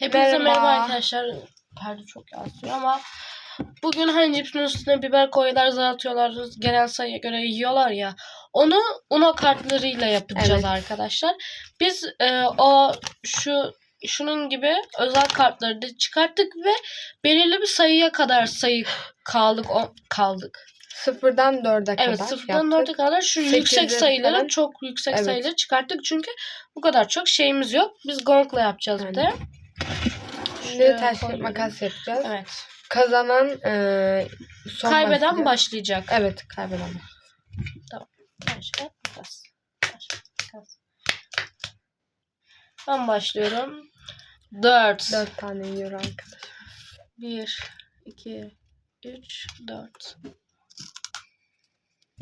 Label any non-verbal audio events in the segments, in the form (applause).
Hepinize merhaba. Merhaba. arkadaşlar. Perde çok yansıyor ama bugün hani cipsin üstüne biber koyuyorlar, azaltıyorlar, genel sayıya göre yiyorlar ya. Onu Uno kartlarıyla yapacağız Evet. arkadaşlar. Biz e, o şu şunun gibi özel kartları da çıkarttık ve belirli bir sayıya kadar sayı kaldık o, kaldık. Sıfırdan dörde kadar Evet sıfırdan dörde kadar şu Sekizde yüksek sayıları falan. çok yüksek Evet. sayıları çıkarttık çünkü bu kadar çok şeyimiz yok. Biz gongla yapacağız bir de. Şimdi taş koyalım. makas yapacağız. Evet. Kazanan eee son Kaybeden başlayacak. başlayacak. Evet kaybeden. Taş, kağıt, makas. Ben başlıyorum. 4. Dört tane yiyor arkadaş. 1, 2, 3, 4.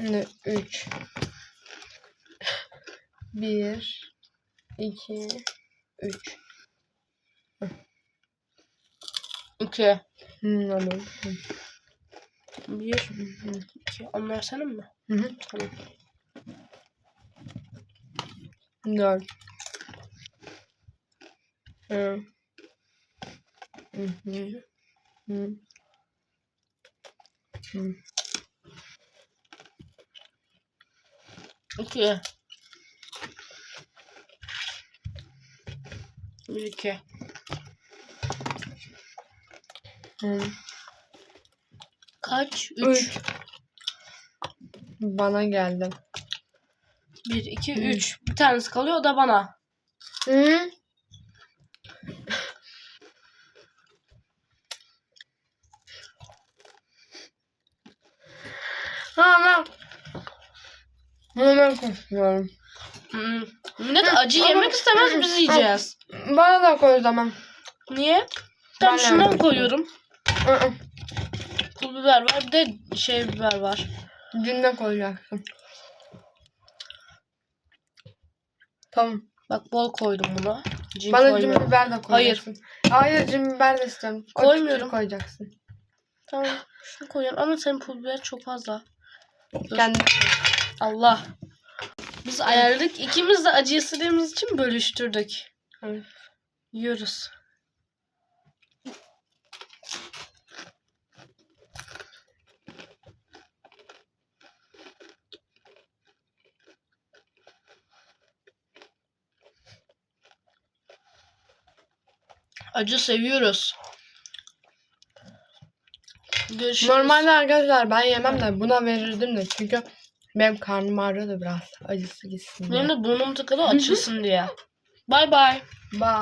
Şimdi üç. Bir. iki, Üç. 2, Hmm, anladım. 1, 2. Onlar senin mi? Hı hı. Tamam. Dört. Hı. Hı hı. Hı. Hı. 2. 1, 2. Hı. Kaç? 3. Üç. Bana geldi. 1, 2, 3. Bir tanesi kalıyor o da bana. Hı? (laughs) Hemen. Hemen koşuyorum. Hmm. Millet acı yemek istemez biz yiyeceğiz. Bana da koy o zaman. Niye? Tam Ben de şundan koyuyorum. Pul biber var bir de şey biber var. Günde koyacaksın. Tamam. Bak bol koydum buna. Cin Bana cin biber de koyacaksın. Hayır. cin biber de istiyorum. O Koymuyorum. koyacaksın. Tamam. Şunu koyuyorum ama senin pul biber çok fazla. Kendi. Allah. Biz ayarladık. İkimiz de acı istediğimiz için bölüştürdük. Evet. Yiyoruz. Acı seviyoruz. Görüşürüz. Normalde arkadaşlar ben yemem de buna verirdim de çünkü benim karnım ağrıyordu biraz acısı gitsin diye. Benim de burnum tıkalı açılsın diye. Bay bay. Bye.